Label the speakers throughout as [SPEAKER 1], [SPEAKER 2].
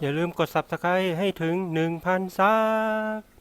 [SPEAKER 1] อย่าลืมกด subscribe ให้ถึง 1,000ซับ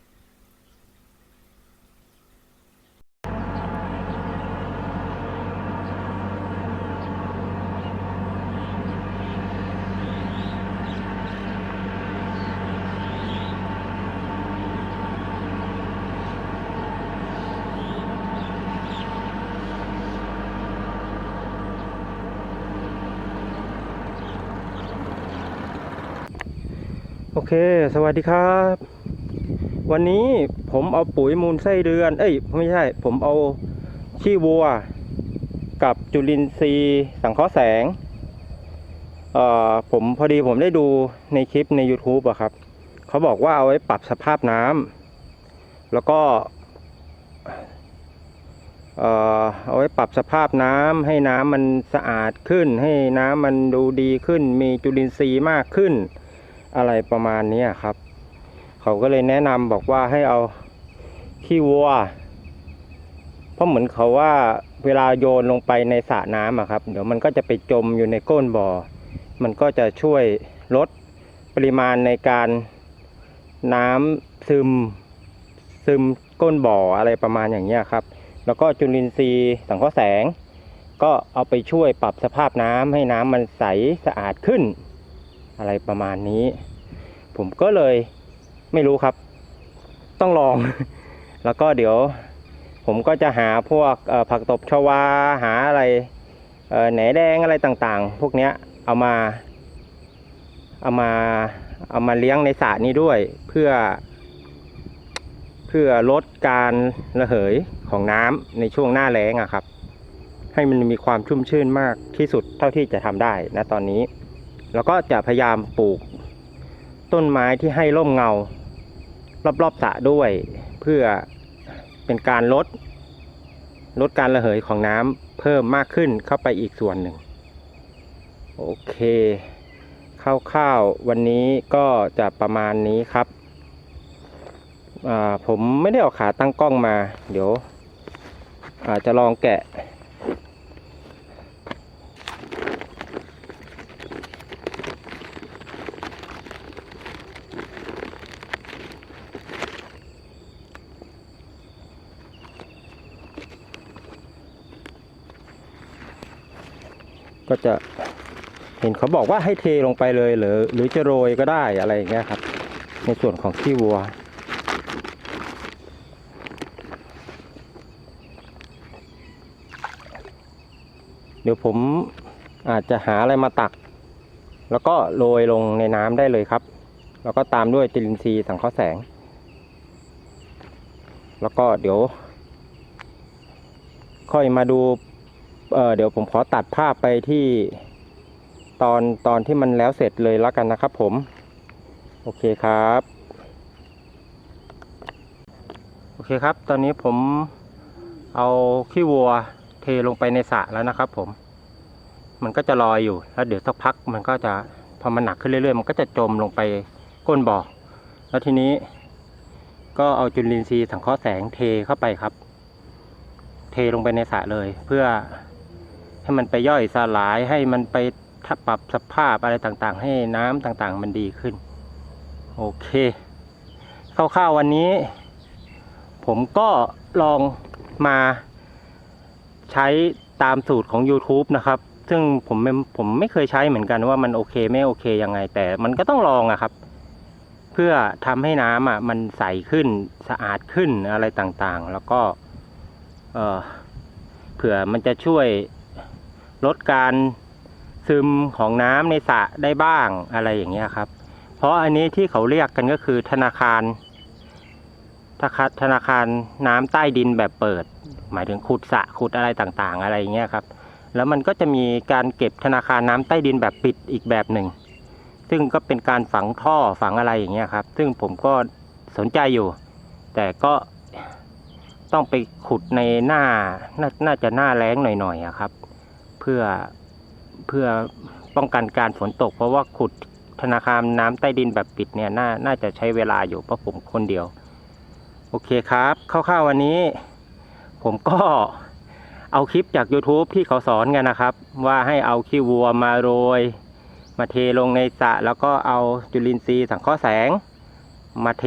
[SPEAKER 1] โอเค สวัสดีครับ วันนี้ผมเอาปุ๋ยมูลไส้เดือน เอ้ย ไม่ใช่ ผมเอาขี้วัว กับจุลินทรีย์สังเคราะห์แสง เอ่อ ผมพอดีผมได้ดูในคลิปใน YouTube อะครับ เขาบอกว่าเอาไว้ปรับสภาพน้ำ แล้วก็ เอ่อ เอาไว้ปรับสภาพน้ำให้น้ำมันสะอาดขึ้น ให้น้ำมันดูดีขึ้น มีจุลินทรีย์มากขึ้น อะไรประมาณนี้ครับ เขาก็เลยแนะนำบอกว่าให้เอาขี้วัว เพราะเหมือนเขาว่าเวลาโยนลงไปในสระน้ำครับ เดี๋ยวมันก็จะไปจมอยู่ในก้นบ่อ มันก็จะช่วยลดปริมาณในการน้ำซึมซึมก้นบ่ออะไรประมาณอย่างเงี้ครับ แล้วก็จุลินทรีย์สังเคราะห์แสง ก็เอาไปช่วยปรับสภาพน้ำให้น้ำมันใสสะอาดขึ้น อะไรประมาณนี้ ผมก็เลยไม่รู้ครับ ต้องลอง แล้วก็เดี๋ยว ผมก็จะหาพวกผักตบชวาหาอะไรแหนแดงอะไรต่างๆ พวกเนี้ยเอามา เอามาเอามาเลี้ยงในสระนี้ด้วยเพื่อ เพื่อลดการระเหยของน้ำในช่วงหน้าแล้งอะครับ ให้มันมีความชุ่มชื่นมากที่สุดเท่าที่จะทำได้นะตอนนี้ แล้วก็จะพยายามปลูกต้นไม้ที่ให้ร่มเงา รอบๆสระด้วย เพื่อเป็นการลด ลดการระเหยของน้ำเพิ่มมากขึ้นเข้าไปอีกส่วนหนึ่ง โอเคคร่าวๆวันนี้ก็จะประมาณนี้ครับ ผมไม่ได้เอาขาตั้งกล้องมา เดี๋ยวอาจจะลองแกะ ก็จะเห็นเขาบอกว่าให้เทลงไปเลยหรือหรือจะโรยก็ได้อะไรอย่างเงี้ยครับ ในส่วนของขี้วัว เดี๋ยวผมอาจจะหาอะไรมาตัก แล้วก็โรยลงในน้ำได้เลยครับ แล้วก็ตามด้วยจุลินทรีย์สังเคราะห์แสง แล้วก็เดี๋ยว ค่อยมาดู เออเดี๋ยวผมขอตัดภาพไปที่ตอนตอนที่มันแล้วเสร็จเลยแล้วกันนะครับผม โอเคครับ โอเคครับ ตอนนี้ผมเอาขี้วัวเทลงไปในสระแล้วนะครับผม มันก็จะลอยอยู่ แล้วเดี๋ยวสักพักมันก็จะพอมันหนักขึ้นเรื่อยๆ มันก็จะจมลงไปก้นบ่อ แล้วทีนี้ก็เอาจุลินทรีย์สังเคราะห์แสงเทเข้าไปครับ เทลงไปในสระเลยเพื่อ ให้มันไปย่อยสลายให้มันไปปรับสภาพอะไรต่างๆ ให้น้ำต่างๆ มันดีขึ้น โอเคคร่าวๆวันนี้ ผมก็ลองมาใช้ตามสูตรของ YouTube นะครับ ซึ่งผมผมไม่เคยใช้เหมือนกันว่ามันโอเคไม่โอเคยังไง แต่มันก็ต้องลองอะครับ เพื่อทำให้น้ำอะมันใสขึ้นสะอาดขึ้นอะไรต่างๆ แล้วก็เออเผื่อมันจะช่วย ลดการซึมของน้ำในสระได้บ้างอะไรอย่างเงี้ยครับ เพราะอันนี้ที่เขาเรียกกันก็คือธนาคารธนาคารนาคารน้ำใต้ดินแบบเปิด หมายถึงขุดสระขุดอะไรต่างๆ อะไรอย่างเงี้ยครับ แล้วมันก็จะมีการเก็บธนาคารน้ำใต้ดินแบบปิดอีกแบบหนึ่ง ซึ่งก็เป็นการฝังท่อฝังอะไรอย่างเงี้ยครับ ซึ่งผมก็สนใจอยู่ แต่ก็ต้องไปขุดในหน้านาน่าจะหน้าแล้งหน่อยๆครับ เพื่อเพื่อป้องกันการฝนตก เพราะว่าขุดธนาคารน้ำใต้ดินแบบปิดเนี่ยน่าน่าจะใช้เวลาอยู่เพราะผมคนเดียว โอเคครับคร่าวๆวันนี้ ผมก็เอาคลิปจาก YouTube ที่เขาสอนกันนะครับ ว่าให้เอาขี้วัวมาโรย มาเทลงในสระแล้วก็เอาจุลินทรีย์สังเคราะห์แสง มาเท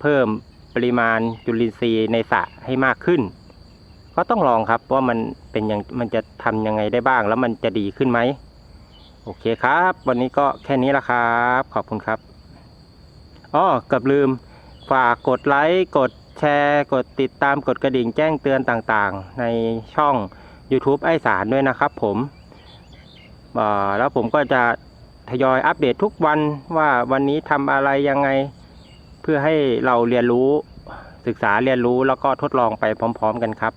[SPEAKER 1] เพิ่มปริมาณจุลินทรีย์ในสระให้มากขึ้น ก็ต้องลองครับว่ามันเป็นยังมันจะทำยังไงได้บ้าง แล้วมันจะดีขึ้นไหมโอเคครับ วันนี้ก็แค่นี้ละครับ ขอบคุณครับอ้อเกับลืม ฝากกดไลค์กดแชร์ กดติดตามกดกระดิ่งแจ้งเตือนต่างๆ ในช่อง YouTube ไอสารด้วยนะครับผมแล้วผมก็จะทยอยอัปเดตทุกวันว่าวันนี้ทำอะไรยังไง เพื่อให้เราเรียนรู้ศึกษาเรียนรู้แล้วก็ทดลองไปพร้อม ๆ กันครับ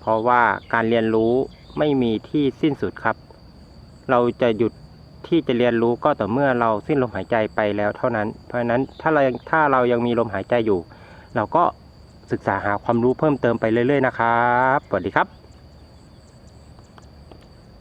[SPEAKER 1] เพราะว่าการเรียนรู้ไม่มีที่สิ้นสุดครับ เราจะหยุดที่จะเรียนรู้ก็ต่อเมื่อเราสิ้นลมหายใจไปแล้วเท่านั้น เพราะฉะนั้นถ้าเราถ้าเรายังมีลมหายใจอยู่ เราก็ศึกษาหาความรู้เพิ่มเติมไปเรื่อยๆนะครับสวัสดีครับ